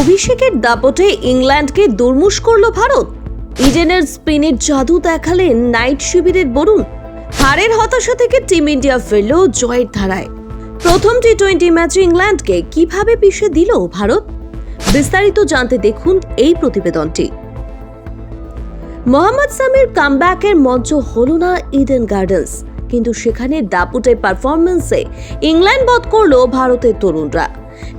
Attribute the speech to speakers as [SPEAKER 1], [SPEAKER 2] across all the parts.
[SPEAKER 1] অভিষেকের দাপটে ইংল্যান্ডকে দুর্মুষ করল ভারত। ইডেনের স্পিনের জাদু দেখালেন নাইট শিবিরের বরুণ। হারের হতাশা থেকে টিম ইন্ডিয়া ফিরল জয়ের ধারায়। প্রথম টি টোয়েন্টি ম্যাচে ইংল্যান্ডকে কীভাবে পিষে দিল ভারত? বিস্তারিত জানতে দেখুন এই প্রতিবেদনটি। মোহাম্মদ সামির কামব্যাকের মঞ্চ হল না ইডেন গার্ডেন্স, কিন্তু সেখানে দাপুটে পারফরমেন্সে ইংল্যান্ড বধ করল ভারতের তরুণরা।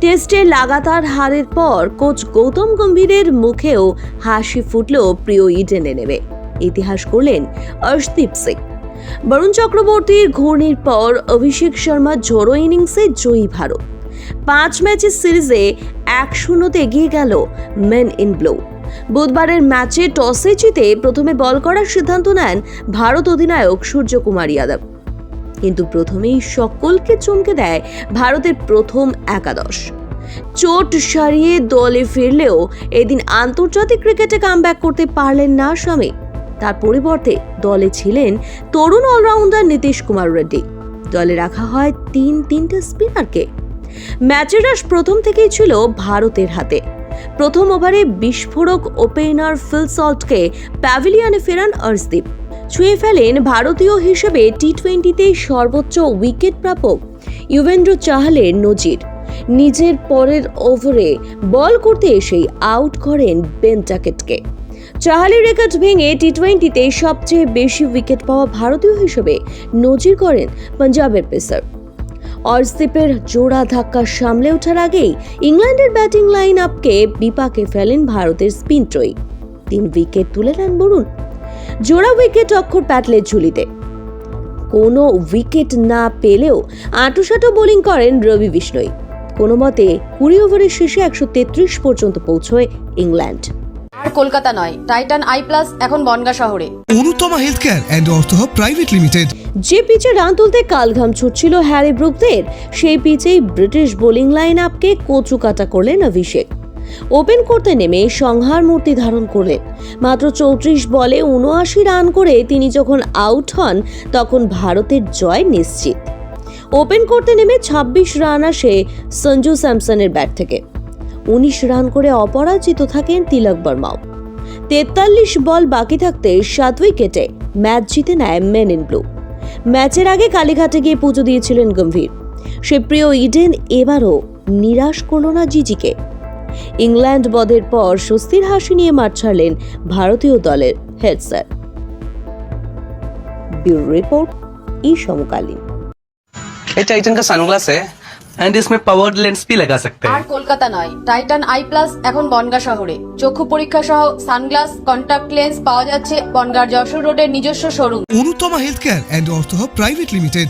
[SPEAKER 1] টেস্টে লাগাতার হারের পর কোচ গৌতম গম্ভীরের মুখেও হাসি ফুটল প্রিয় ইডেনে নেবে ইতিহাস করলেন অর্শদীপ সিং। বরুণ চক্রবর্তীর ঘূর্ণির পর অভিষেক শর্মা ঝোড়ো ইনিংসে জয়ী ভারত। পাঁচ ম্যাচের সিরিজে এক শূন্যতে এগিয়ে গেল মেন ইন ব্লু। বুধবারের ম্যাচে টসে জিতে প্রথমে বল করার সিদ্ধান্ত নেন ভারত অধিনায়ক সূর্যকুমার যাদব। কিন্তু প্রথমেই সকলকে চমকে দেয় ভারতের প্রথম একাদশ। চোট সারিয়ে দলে ফিরলেও এদিন আন্তর্জাতিক ক্রিকেটে কামব্যাক করতে পারলেন না স্বামী। তার পরিবর্তে দলে ছিলেন তরুণ অলরাউন্ডার নীতিশ কুমার রেড্ডি। দলে রাখা হয় তিন তিনটে স্পিনারকে ম্যাচের রাশ প্রথম থেকেই ছিল ভারতের হাতে। প্রথম ওভারে বিস্ফোরক ওপেনার ফিল সল্টকে প্যাভিলিয়নে ফেরান অর্শদীপ। ছুঁয়ে ফেলেন ভারতীয় হিসেবে টি টোয়েন্টিতে সর্বোচ্চ উইকেট প্রাপক ইউভেন্দ্র চাহালের নজির। নিজের পরের ওভারে বল করতে এসেই আউট করেন বেন টাকেটকে চাহালের রেকর্ড ভেঙে টি টোয়েন্টিতে সবচেয়ে বেশি উইকেট পাওয়া ভারতীয় হিসেবে নজির করেন পাঞ্জাবের পেসার। অর্শদীপের জোড়া ধাক্কা সামলে ওঠার আগেই ইংল্যান্ডের ব্যাটিং লাইন আপকে বিপাকে ফেলেন ভারতের স্পিন ট্রয়ী তিন উইকেট তুলে নেন বরুণ। জোড়া উইকেট অক্ষর প্যাটলের ঝুলিতে। কোনো উইকেট না পেলেও আঁটুসাঁটো বোলিং করেন রবি বিষ্ণই। কোনো মতে কুড়ি ওভারের শেষে একশো তেত্রিশ পর্যন্ত পৌঁছয় ইংল্যান্ড।
[SPEAKER 2] আর কলকাতা নয় টাইটান আই প্লাস এখন বনগা শহরে।
[SPEAKER 3] Anutama health care and Artha private limited.
[SPEAKER 1] যে পিচে রান তুলতে কালঘাম ছুটছিল হ্যারি ব্রুকদের সেই পিচেই ব্রিটিশ বোলিং লাইন আপকে কচু কাটা করলেন অভিষেক। ওপেন করতে নেমে সংহার মূর্তি ধারণ করলেন। মাত্র চৌত্রিশ বলে উনআশি রান করে তিনি যখন আউট হন, তখন ভারতের জয় নিশ্চিত। ওপেন করতে নেমে ২৬ রান আসে সঞ্জু স্যামসনের ব্যাট থেকে। উনিশ রান করে অপরাজিত থাকেন তিলক বর্মাও। তেতাল্লিশ বল বাকি থাকতে সাত উইকেটে ম্যাচ জিতে নেয় মেন ইন ব্লু। ম্যাচের আগে কালীঘাটে গিয়ে পুজো দিয়েছিলেন গম্ভীর। সে প্রিয় ইডেন এবারও নিরাশ করল না জিজিকে। ইংল্যান্ড বধের পর স্বস্তির হাসি নিয়ে মাঠ ছাড়লেন ভারতীয় দলের হেড স্যার ব্যুরো রিপোর্ট ই সমকালীন
[SPEAKER 4] ये टाइटन का सनग्लास है एंड इसमें पावर्ड लेंस भी लगा सकते
[SPEAKER 2] আর
[SPEAKER 4] हैं
[SPEAKER 2] কলকাতা নয় টাইটান আই প্লাস এখন বনগা শহরে চক্ষু পরীক্ষা সহ সানগ্লাস কন্টাক্ট লেন্স পাওয়া যাচ্ছে বনগার যশোর রোডের নিজস্ব showroom
[SPEAKER 3] Anutama health care and ortho hub private limited